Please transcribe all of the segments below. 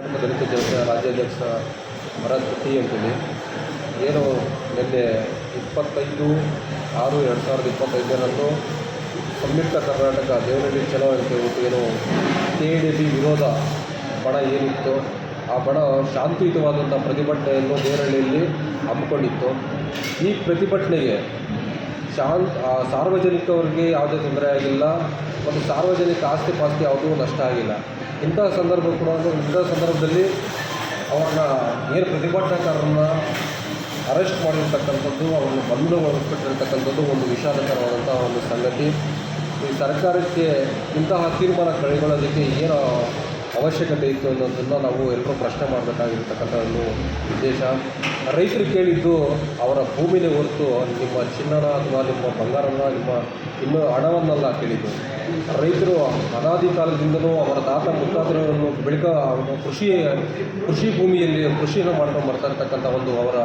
ಕರ್ನಾಟಕ ದಲಿತ ಜನತೆಯ ರಾಜ್ಯಾಧ್ಯಕ್ಷ ಭರತ್ ಟಿ ಅಂತೇಳಿ ಏನು ನಿನ್ನೆ ಇಪ್ಪತ್ತೈದು ಆರು ಎರಡು ಸಾವಿರದ ಇಪ್ಪತ್ತೈದರಂದು ಸಂಯುಕ್ತ ಕರ್ನಾಟಕ ದೇವನಹಳ್ಳಿ ಚಲೋ ಅಂತ ಹೇಳ್ಬಿಟ್ಟು ಏನು ಕೆ ಡಿ ಬಿ ವಿರೋಧ. ಬಣ ಏನಿತ್ತು? ಆ ಬಣ ಶಾಂತಿಯುತವಾದಂಥ ಪ್ರತಿಭಟನೆಯನ್ನು ದೇವನಹಳ್ಳಿಯಲ್ಲಿ ಹಮ್ಮಿಕೊಂಡಿತ್ತು. ಈ ಪ್ರತಿಭಟನೆಗೆ ಶಾಂತ್ ಸಾರ್ವಜನಿಕರಿಗೆ ಯಾವುದೇ ತೊಂದರೆ ಆಗಿಲ್ಲ. ಮತ್ತು ಸಾರ್ವಜನಿಕ ಆಸ್ತಿ ಪಾಸ್ತಿ ಯಾವುದೂ ನಷ್ಟ ಆಗಿಲ್ಲ. ಇಂತಹ ಸಂದರ್ಭ ಕೂಡ ಇಂಥ ಸಂದರ್ಭದಲ್ಲಿ ಅವ್ರನ್ನ ಏನು ಪ್ರತಿಭಟನಾಕಾರರನ್ನ ಅರೆಸ್ಟ್ ಮಾಡಿರ್ತಕ್ಕಂಥದ್ದು, ಅವರನ್ನು ಬಂಧನ ಹೊರಸ್ಬಿಟ್ಟಿರ್ತಕ್ಕಂಥದ್ದು ಒಂದು ವಿಷಾದಕರವಾದಂಥ ಒಂದು ಸಂಗತಿ. ಈ ಸರ್ಕಾರಕ್ಕೆ ಇಂತಹ ತೀರ್ಮಾನ ಕೈಗೊಳ್ಳೋದಕ್ಕೆ ಏನು ಅವಶ್ಯಕತೆ ಇತ್ತು ಅನ್ನೋದನ್ನು ನಾವು ಎಲ್ಲರೂ ಪ್ರಶ್ನೆ ಮಾಡಬೇಕಾಗಿರ್ತಕ್ಕಂಥ ಒಂದು ಉದ್ದೇಶ. ರೈತರು ಕೇಳಿದ್ದು ಅವರ ಭೂಮಿನೇ ಹೊರತು ನಿಮ್ಮ ಚಿನ್ನನ ಅಥವಾ ನಿಮ್ಮ ಬಂಗಾರನ ನಿಮ್ಮ ಇನ್ನೂ ಹಣವನ್ನೆಲ್ಲ ಕೇಳಿದ್ದು. ರೈತರು ಅನಾದಿ ಕಾಲದಿಂದಲೂ ಅವರ ತಾತ ಮುತ್ತಾತರನ್ನು ಬೆಳಕ ಕೃಷಿ ಕೃಷಿ ಭೂಮಿಯಲ್ಲಿ ಕೃಷಿಯನ್ನು ಮಾಡ್ಕೊಂಡು ಬರ್ತಾ ಇರ್ತಕ್ಕಂಥ ಒಂದು ಅವರ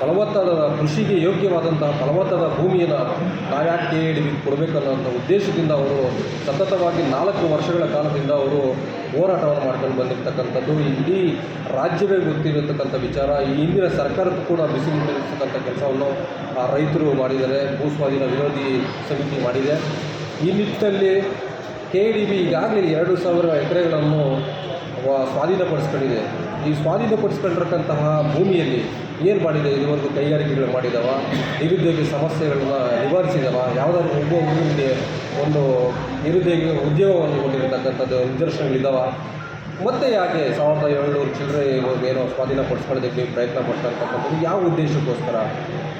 ಫಲವತ್ತಾದ ಕೃಷಿಗೆ ಯೋಗ್ಯವಾದಂತಹ ಫಲವತ್ತಾದ ಭೂಮಿಯನ್ನು ನಾವ್ಯಾಕೆ ಹಿಡಿದು ಕೊಡಬೇಕನ್ನೋ ಕೊಡಬೇಕನ್ನೋಂಥ ಉದ್ದೇಶದಿಂದ ಅವರು ಸತತವಾಗಿ ನಾಲ್ಕು ವರ್ಷಗಳ ಕಾಲದಿಂದ ಅವರು ಹೋರಾಟವನ್ನು ಮಾಡ್ಕೊಂಡು ಬಂದಿರತಕ್ಕಂಥದ್ದು. ಇಡೀ ರಾಜ್ಯವೇ ಗೊತ್ತಿರತಕ್ಕಂಥ ವಿಚಾರ. ಈ ಹಿಂದಿನ ಸರ್ಕಾರಕ್ಕೂ ಕೂಡ ಬಿಸಿ ಮುಟ್ಟಿರ್ತಕ್ಕಂಥ ಕೆಲಸವನ್ನು ರೈತರು ಮಾಡಿದ್ದಾರೆ. ಭೂಸ್ವಾಧೀನ ವಿರೋಧಿ ಸಮಿತಿ ಮಾಡಿದೆ. ಈ ನಿಟ್ಟಿನಲ್ಲಿ ಕೆ ಡಿ ಬಿ ಈಗಾಗಲೇ ಎರಡು ಸಾವಿರ ಎಕರೆಗಳನ್ನು ಸ್ವಾಧೀನಪಡಿಸ್ಕೊಂಡಿದೆ. ಈ ಸ್ವಾಧೀನಪಡಿಸ್ಕೊಂಡಿರ್ತಕ್ಕಂತಹ ಭೂಮಿಯಲ್ಲಿ ಏನು ಮಾಡಿದೆ? ಇದುವರೆಗೂ ಕೈಗಾರಿಕೆಗಳು ಮಾಡಿದವ? ನಿರುದ್ಯೋಗಿ ಸಮಸ್ಯೆಗಳನ್ನ ನಿವಾರಿಸಿದವ? ಯಾವುದಾದ್ರು ಒಬ್ಬ ಒಂದು ನಿರುದ್ಯೋಗಿ ಉದ್ಯೋಗವನ್ನು ಕೊಟ್ಟಿರ್ತಕ್ಕಂಥದ್ದು ನಿದರ್ಶನಗಳಿದ್ದಾವ ಮತ್ತೆ ಯಾಕೆ ಸಾವಿರದ ಏಳ್ನೂರು ಚಿಲ್ಲರೆ ಏನೋ ಸ್ವಾಧೀನಪಡಿಸ್ಕೊಳ್ಳೋದಕ್ಕೆ ಪ್ರಯತ್ನ ಪಡ್ತಾ ಯಾವ ಉದ್ದೇಶಕ್ಕೋಸ್ಕರ?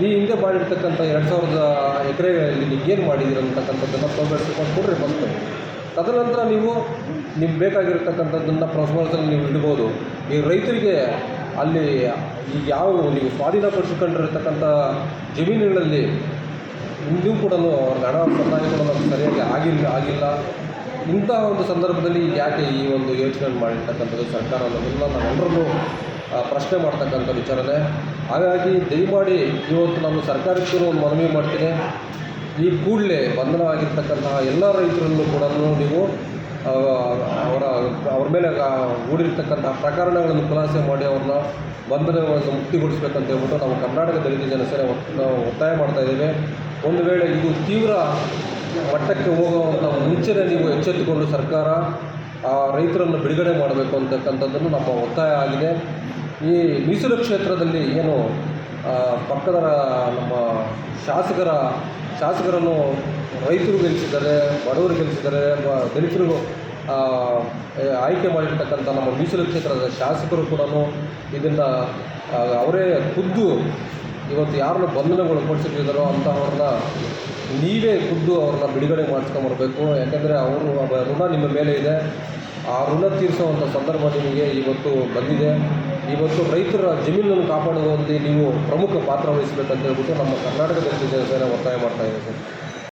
ಈ ಹಿಂದೆ ಮಾಡಿರ್ತಕ್ಕಂಥ ಎರಡು ಸಾವಿರದ ಎಕರೆಗಳಲ್ಲಿ ನೀವು ಏನು ಮಾಡಿದ್ದೀರ ಅಂತಕ್ಕಂಥದ್ದನ್ನು ಪ್ರೋಗ್ರೆಸ್ ಕೊಡ್ರಿ ಬಂತು. ತದನಂತರ ನೀವು ನಿಮ್ಗೆ ಬೇಕಾಗಿರ್ತಕ್ಕಂಥದ್ದನ್ನು ಪ್ರೋತ್ಸಾಹದಲ್ಲಿ ನೀವು ಇಡ್ಬೋದು. ಈ ರೈತರಿಗೆ ಅಲ್ಲಿ ಈಗ ಯಾವ ನೀವು ಸ್ವಾಧೀನಪಡಿಸ್ಕೊಂಡಿರ್ತಕ್ಕಂಥ ಜಮೀನುಗಳಲ್ಲಿ ಇಂದೂ ಕೂಡ ಅವ್ರಿಗೆ ಹಣ ಸಂದಾಯ ಸರಿಯಾಗಿ ಆಗಿಲ್ಲ ಆಗಿಲ್ಲ. ಇಂತಹ ಒಂದು ಸಂದರ್ಭದಲ್ಲಿ ಯಾಕೆ ಈ ಒಂದು ಯೋಚನೆ ಮಾಡಿರ್ತಕ್ಕಂಥದ್ದು ಸರ್ಕಾರ ಅನ್ನೋದನ್ನು ನಾವೆಲ್ಲರನ್ನೂ ಆ, ಪ್ರಶ್ನೆ ಮಾಡ್ತಕ್ಕಂಥ ವಿಚಾರನೇ. ಹಾಗಾಗಿ ದಯಮಾಡಿ ಇವತ್ತು ನಾನು ಸರ್ಕಾರಕ್ಕೆ ಒಂದು ಮನವಿ ಮಾಡ್ತೀನಿ. ಈ ಕೂಡಲೇ ಬಂಧನವಾಗಿರ್ತಕ್ಕಂತಹ ಎಲ್ಲ ರೈತರಲ್ಲೂ ಕೂಡ ನೀವು ಅವರ ಅವ್ರ ಮೇಲೆ ಹೂಡಿರ್ತಕ್ಕಂತಹ ಪ್ರಕರಣಗಳನ್ನು ಖುಲಾಸೆ ಮಾಡಿ ಅವ್ರನ್ನ ಬಂಧನಗಳನ್ನು ಮುಕ್ತಿಗೊಳಿಸ್ಬೇಕಂತ ಹೇಳ್ಬಿಟ್ಟು ನಾವು ಕರ್ನಾಟಕ ದಲಿತ ಜನಸೇನೆ ಒತ್- ಒತ್ತಾಯ ಮಾಡ್ತಾ ಇದ್ದೇವೆ. ಒಂದು ವೇಳೆ ಇದು ತೀವ್ರ ಮಟ್ಟಕ್ಕೆ ಹೋಗುವಂಥ ಮುಂಚೆನೇ ನೀವು ಎಚ್ಚೆತ್ತುಕೊಂಡು ಸರ್ಕಾರ ಆ ರೈತರನ್ನು ಬಿಡುಗಡೆ ಮಾಡಬೇಕು ಅಂತಕ್ಕಂಥದ್ದನ್ನು ನಮ್ಮ ಒತ್ತಾಯ ಆಗಿದೆ. ಈ ಮೀಸಲು ಕ್ಷೇತ್ರದಲ್ಲಿ ಏನು ಪಕ್ಕದ ನಮ್ಮ ಶಾಸಕರ, ಶಾಸಕರನ್ನು ರೈತರು ಗೆಲ್ಲಿಸಿದ್ದಾರೆ, ಬಡವರು ಗೆಲ್ಲಿಸಿದ್ದಾರೆ ದಲಿತರು ಆಯ್ಕೆ ಮಾಡಿರ್ತಕ್ಕಂಥ ನಮ್ಮ ಮೀಸಲು ಕ್ಷೇತ್ರದ ಶಾಸಕರು ಕೂಡ ಇದನ್ನು ಅವರೇ ಖುದ್ದು ಇವತ್ತು ಯಾರನ್ನ ಬಂಧನಗೊಳಪಡಿಸಿದ್ದಾರೋ ಅಂತಹವ್ರನ್ನ ನೀವೇ ಖುದ್ದು ಅವ್ರನ್ನ ಬಿಡುಗಡೆ ಮಾಡಿಸ್ಕೊಂಬರ್ಬೇಕು. ಯಾಕಂದರೆ ಅವರು ಋಣ ನಿಮ್ಮ ಮೇಲೆ ಇದೆ. ಆ ಋಣ ತೀರಿಸುವಂಥ ಸಂದರ್ಭ ನಿಮಗೆ ಇವತ್ತು ಬಂದಿದೆ. ಇವತ್ತು ರೈತರ ಜಮೀನನ್ನು ಕಾಪಾಡುವಂತೆ ನೀವು ಪ್ರಮುಖ ಪಾತ್ರ ವಹಿಸಬೇಕಂತ ಹೇಳ್ಬಿಟ್ಟು ನಮ್ಮ ಕರ್ನಾಟಕ ಜನತೆ ಒತ್ತಾಯ ಮಾಡ್ತಾ ಇದೆ ಸರ್